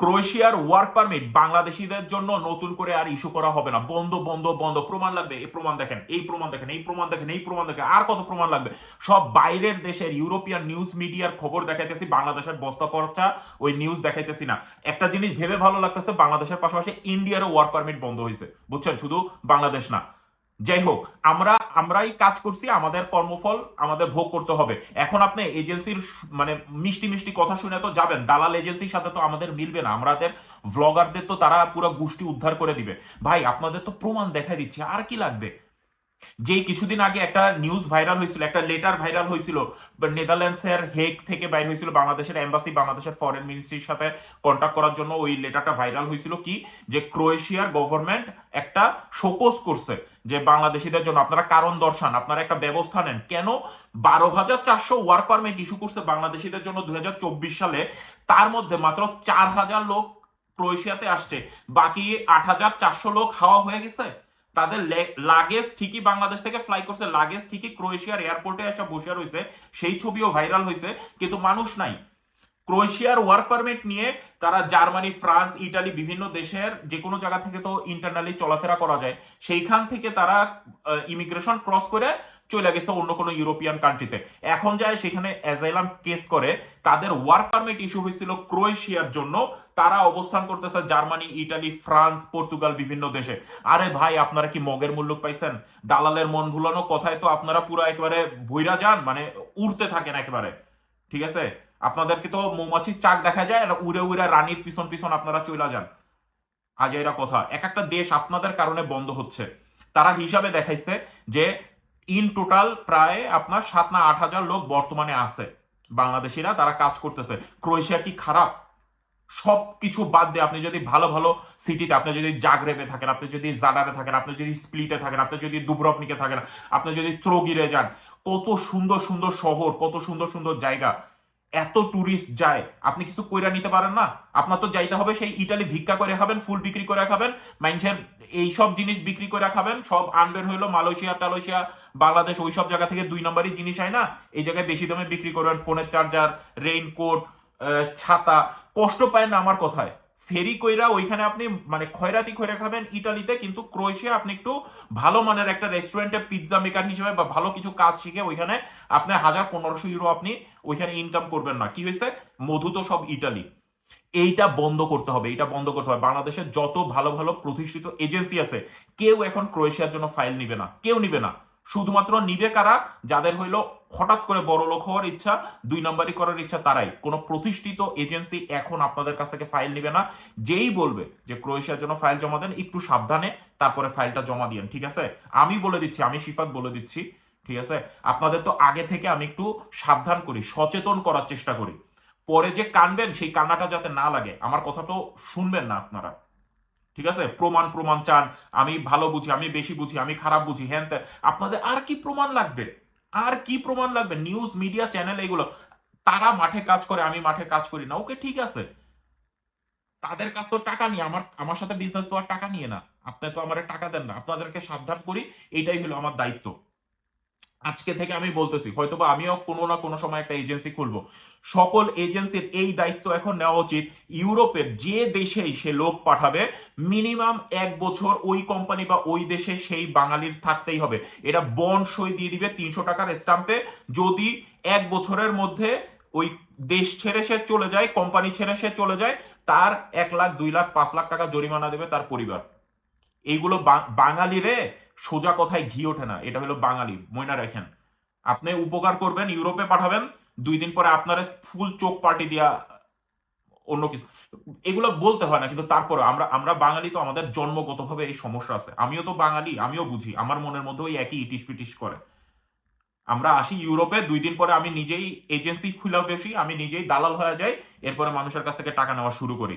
ক্রোয়েশিয়ার work permit বাংলাদেশিদের জন্য নতুন করে আর ইস্যু করা হবে না। বন্ধ বন্ধ বন্ধ। প্রমাণ লাগবে। এই প্রমাণ দেখেন, এই প্রমাণ দেখেন, এই প্রমাণ দেখেন, এই প্রমাণ দেখেন। আর কত প্রমাণ লাগবে? সব বাইরের দেশের ইউরোপিয়ান নিউজ মিডিয়ার খবর দেখাইতেছি, বাংলাদেশের বস্তা পর্চা ওই নিউজ দেখাইতেছি না। একটা জিনিস ভেবে ভালো লাগতেছে, বাংলাদেশের পাশাপাশি ইন্ডিয়ারও ওয়ার্ক পারমিট বন্ধ হয়েছে বুঝছেন? শুধু বাংলাদেশ না। যাই হোক, আমরা, আমরাই কাজ করছি, আমাদের কর্মফল আমাদের ভোগ করতে হবে। এখন আপনি এজেন্সির মানে মিষ্টি মিষ্টি কথা শুনে তো যাবেন, দালাল এজেন্সির সাথে তো আমাদের মিলবে না আমাদের ভ্লগারদের তো তারা পুরো গোষ্ঠী উদ্ধার করে দিবে। ভাই, আপনাদের তো প্রমাণ দেখা দিচ্ছে, আর কি লাগবে? যেই কিছুদিন আগে একটা নিউজ ভাইরাল হয়েছিল, একটা লেটার ভাইরাল হয়েছিল নেদারল্যান্ডসের হেগ থেকে বাইর হয়েছিল বাংলাদেশের এম্বাসি বাংলাদেশের ফরেন মিনিস্ট্রির সাথে কন্ট্যাক্ট করার জন্য ওই লেটারটা ভাইরাল হয়েছিল কি? যে ক্রোয়েশিয়ার গভর্নমেন্ট একটা শোকজ করছে যে বাংলাদেশিদের জন্য, আপনারা কারণ দর্শান, আপনারা একটা ব্যবস্থা নেন। কেন? বারো হাজার চারশো ওয়ার্ক পারমিট ইস্যু করছে বাংলাদেশিদের জন্য দুই হাজার চব্বিশ সালে। তার মধ্যে মাত্র চার হাজার লোক ক্রোয়েশিয়াতে আসছে। বাকি আট হাজার চারশো লোক হাওয়া হয়ে গেছে। তাদের লাগেজ ঠিকই বাংলাদেশ থেকে ফ্লাই করছে লাগেজ ঠিকই ক্রোয়েশিয়ার এয়ারপোর্টে এসে বসে রয়েছে, সেই ছবিও ভাইরাল হয়েছে, কিন্তু মানুষ নাই। ক্রোয়েশিয়ার ওয়ার্ক পারমিট নিয়ে তারা জার্মানি, ফ্রান্স, ইটালি বিভিন্ন দেশের যে কোনো জায়গা থেকে তো ইন্টারনালি চলাফেরা করা যায়। সেইখান থেকে তারা ইমিগ্রেশন ক্রস করে চলে গেছে অন্য কোনো ইউরোপিয়ান কান্ট্রিতে এখন যায় সেখানে অ্যাজাইলাম কেস করে। তাদের ওয়ার্ক পারমিট ইস্যু হয়েছিল ক্রোয়েশিয়ার জন্য। তারা অবস্থান করতেছে জার্মানি, ইটালি, ফ্রান্স, পর্তুগাল বিভিন্ন দেশে। আরে ভাই, আপনারা কি মগের মূল্য পাইছেন? দালালের মন ভুলানো কথায় তো আপনারা পুরো একেবারে ভুইরা যান মানে উড়তে থাকেন একেবারে। ঠিক আছে? আপনাদেরকে তো মৌমাছির চাক দেখা যায় উড়ে উড়ে রানীর পিছন পিছন আপনারা চলে যান। আজ এরা কথা। এক একটা দেশ আপনাদের কারণে বন্ধ হচ্ছে। তারা হিসাবে দেখাইছে যে ইন টোটাল প্রায় আপনার সাত না আট হাজার লোক বর্তমানে আছে, বাংলাদেশিরা তারা কাজ করতেছে। ক্রোয়েশিয়া কি খারাপ? সব কিছু বাদ দিয়ে আপনি যদি ভালো ভালো সিটিতে আপনি যদি জাগরেবে থাকেন, আপনি যদি জাডারে থাকেন, আপনি যদি স্প্লিটে থাকেন, আপনি যদি দুবরপনিকে থাকেন, আপনি যদি ত্রগিরে যান, কত সুন্দর সুন্দর শহর, কত সুন্দর সুন্দর জায়গা এত টুরিস্ট যায়, আপনি কিছু কইরা নিতে পারেন না। আপনার তো যাইতে হবে, সেই ইটালি ভিক্ষা করে খাবেন, ফুল বিক্রি করে খাবেন, মানুষের এই সব জিনিস বিক্রি করে খাবেন, সব আনবেন হইল মালয়েশিয়া, টালয়েশিয়া, বাংলাদেশ ওই সব জায়গা থেকে দুই নম্বরই জিনিস হয় না। এই জায়গায় বেশি দামে বিক্রি করবেন ফোনের চার্জার রেইনকোট ছাতা, কষ্ট পায় না আমার কথায়। ফেরি কইরা ওইখানে আপনি মানে খয়রাতি খয়রা খাবেন ইটালিতে, কিন্তু ক্রোয়েশিয়া আপনি একটু ভালো মানের একটা রেস্টুরেন্টে পিৎজা মেকার হিসেবে বা ভালো কিছু কাজ শিখে ওইখানে আপনি হাজার পনেরোশো ইউরো আপনি ওইখানে ইনকাম করবেন না। কি হয়েছে? মধু তো সব ইটালি। এইটা বন্ধ করতে হবে এটা বন্ধ করতে হবে। বাংলাদেশের যত ভালো ভালো প্রতিষ্ঠিত এজেন্সি আছে, কেউ এখন ক্রোয়েশিয়ার জন্য ফাইল নিবে না, কেউ নিবে না। শুধুমাত্র নিবে কারা যাদের হইল হঠাৎ করে বড় লোক হওয়ার ইচ্ছা, দুই নম্বরই করার ইচ্ছা, তারাই। কোনো প্রতিষ্ঠিত এজেন্সি এখন আপনাদের কাছ থেকে ফাইল নিবে না। যেই বলবে যে ক্রোয়েশিয়ার জন্য ফাইল জমা দেন, একটু সাবধানে তারপরে ফাইলটা জমা দিয়েন, ঠিক আছে? আমি বলে দিচ্ছি, আমি শিফাত বলে দিচ্ছি, ঠিক আছে? আপনাদের তো আগে থেকে আমি একটু সাবধান করি, সচেতন করার চেষ্টা করি। পরে যে কানবেন, সেই কান্নাটা যাতে না লাগে, আমার কথা তো শুনবেন না আপনারা। ঠিক আছে? প্রমাণ প্রমাণ চান। আমি ভালো বুঝি, আমি বেশি বুঝি, আমি খারাপ বুঝি। হ্যান আপনাদের আর কি প্রমাণ লাগবে? আর কি প্রমাণ লাগবে? নিউজ, মিডিয়া, চ্যানেল এগুলো তারা মাঠে কাজ করে, আমি মাঠে কাজ করি না। ওকে, ঠিক আছে। তাদের কাছ তো টাকা নিয়ে আমার আমার সাথে বিজনেস তো আর টাকা নিয়ে না। আপনি তো আমার টাকা দেন না। আপনাদেরকে সাবধান করি। এটাই হলো আমার দায়িত্ব। আজকে থেকে আমি বলতেছি, হয়তোবা আমিও কোনো না কোনো সময় একটা এজেন্সি খুলবো। সকল এজেন্সির এই দায়িত্ব এখন নেওয়া উচিত। ইউরোপের যে দেশেই সে লোক পাঠাবে মিনিমাম এক বছর ওই কোম্পানি বা ওই দেশে সেই বাঙালির থাকতেই হবে। এটা বন্ড সই দিয়ে দিবে তিনশো টাকার স্টাম্পে যদি এক বছরের মধ্যে ওই দেশ ছেড়ে সে চলে যায় কোম্পানি ছেড়ে সে চলে যায়, তার এক লাখ, দুই লাখ, পাঁচ লাখ টাকা জরিমানা দেবে তার পরিবার। এইগুলো বাঙালি রে সোজা কথায় ঘি ওঠে না, এটা হলো বাঙালি ময়না রাখেন আপনি উপকার করবেন, ইউরোপে পাঠাবেন, দুই দিন পরে আপনার ফুল চোখ পাল্টি দিয়া, অন্য কিছু। এগুলো বলতে হয় না, কিন্তু তারপরে আমরা আমরা বাঙালি তো আমাদের জন্মগতভাবে এই সমস্যা আছে। আমিও তো বাঙালি, আমিও বুঝি, আমার মনের মধ্যে ওই একই ইটিস পিটিস করে। আমরা আসি ইউরোপে, দুই দিন পরে আমি নিজেই এজেন্সি খুলে বেশি আমি নিজেই দালাল হয়ে যাই, এরপরে মানুষের কাছ থেকে টাকা নেওয়া শুরু করি।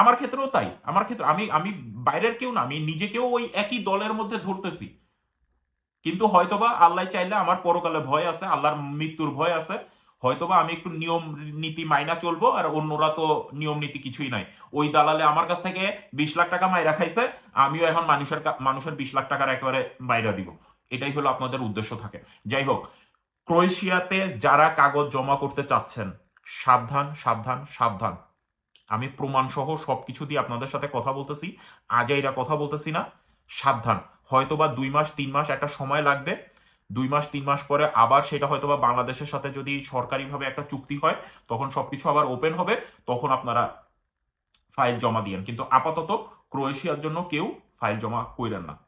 আমার ক্ষেত্রেও তাই। আমার ক্ষেত্রে আমি আমি বাইরের কেউ না, আমি নিজেকেও ওই একই দলের মধ্যে ধরতেছি। কিন্তু হয়তোবা আল্লাহ চাইলে আমার পরকালে ভয় আছে, আল্লাহর মৃত্যুর ভয় আছে। হয়তোবা আমি একটু নিয়ম নীতি মাইনা চলবো আর অন্যরা তো নিয়ম নীতি কিছুই নাই। ওই দালালে আমার কাছ থেকে বিশ লাখ টাকা মাইরা খাইছে, আমিও এখন মানুষের মানুষের বিশ লাখ টাকার একেবারে মাইরা দিব। এটাই হলো আপনাদের উদ্দেশ্য থাকে। যাই হোক, ক্রোয়েশিয়াতে যারা কাগজ জমা করতে চাচ্ছেন, সাবধান সাবধান সাবধান। আমি প্রমাণ সহ সবকিছু দিয়ে আপনাদের সাথে কথা বলতেছি, আজাইরা কথা বলতেছি না, সাবধান। হয়তোবা দুই মাস, তিন মাস একটা সময় লাগবে, দুই মাস, তিন মাস পরে আবার সেটা হয়তোবা বাংলাদেশের সাথে যদি সরকারিভাবে একটা চুক্তি হয়, তখন সবকিছু আবার ওপেন হবে, তখন আপনারা ফাইল জমা দিয়েন। কিন্তু আপাতত ক্রোয়েশিয়ার জন্য কেউ ফাইল জমা কইরেন না।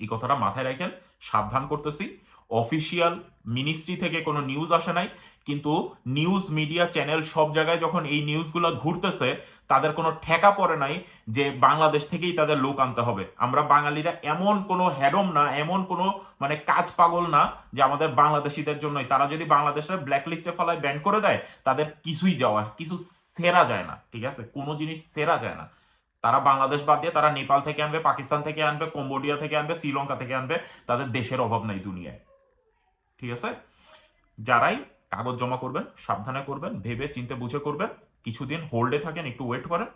এই কথাটা মাথায় রাখেন, সাবধান করতেছি। অফিসিয়াল মিনিস্ট্রি থেকে কোনো নিউজ আসে নাই, কিন্তু নিউজ মিডিয়া চ্যানেল সব জায়গায় যখন এই নিউজগুলো ঘুরতেছে, তাদের কোনো ঠেকা পড়ে নাই যে বাংলাদেশ থেকেই তাদের লোক আনতে হবে। আমরা বাঙালিরা এমন কোনো হ্যাডম না, এমন কোনো মানে কাজ পাগল না যে আমাদের বাংলাদেশিদের জন্যই। তারা যদি বাংলাদেশের ব্ল্যাক লিস্টে ফেলায় ব্যান করে দেয়, তাদের কিছুই যাওয়া কিছু সেরা যায় না, ঠিক আছে? কোনো জিনিস সেরা যায় না। তারা বাংলাদেশ বাদ দিয়ে তারা নেপাল থেকে আনবে, পাকিস্তান থেকে আনবে, কম্বোডিয়া থেকে আনবে, শ্রীলঙ্কা থেকে আনবে, তাদের দেশের অভাব নাই দুনিয়ায়। ঠিক আছে? যারাই কাগজ জমা করবেন, সাবধানে করবেন, ভেবে চিন্তে বুঝে করবেন, কিছুদিন হোল্ডে থাকেন, একটু ওয়েট করেন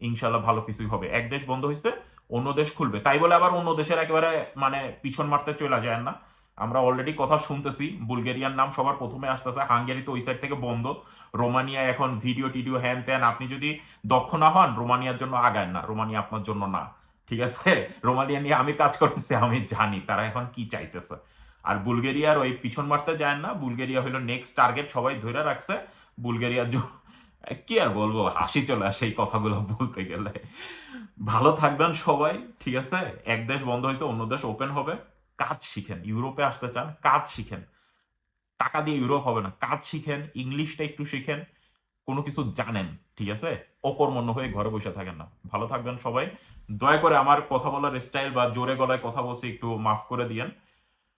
ইনশাল্লাহ ভালো কিছুই হবে। এক দেশ বন্ধ হয়েছে অন্য দেশ খুলবে। তাই বলে আবার অন্য দেশের একেবারে মানে পিছন মারতে চলে যায় না। আমরা অলরেডি কথা শুনতেছি, বুলগেরিয়ার নাম সবার প্রথমে আসতেছে, হাঙ্গেরি তো ওই সাইড থেকে বন্ধ। রোমানিয়া এখন ভিডিও টিডিও হ্যান ত্যান, আপনি যদি দক্ষ না হন, রোমানিয়ার জন্য আগায় না, রোমানিয়া আপনার জন্য না। ঠিক আছে? রোমানিয়া নিয়ে আমি কাজ করতেছি, আমি জানি তারা এখন কি চাইতেছে। আর বুলগেরিয়ার ওই পিছন মারতে যায় না, বুলগেরিয়া হলো নেক্সট টার্গেট সবাই ধরে রাখছে। বুলগেরিয়ার কি আর বলব, হাসি চলে আসে এই কথাগুলো বলতে গেলে। ভালো থাকবেন সবাই, ঠিক আছে? এক দেশ বন্ধ হয়েছে, অন্য দেশ ওপেন হবে। কাজ শিখেন, ইউরোপে আসতে চান, কাজ শিখেন। টাকা দিয়ে ইউরোপ হবে না, কাজ শিখেন, ইংলিশটা একটু শিখেন, কোনো কিছু জানেন, ঠিক আছে? অকর্মণ্য হয়ে ঘরে বসে থাকেন না। ভালো থাকবেন সবাই। দয়া করে আমার কথা বলার স্টাইল বা জোরে গলায় কথা বলছি, একটু মাফ করে দিয়েন।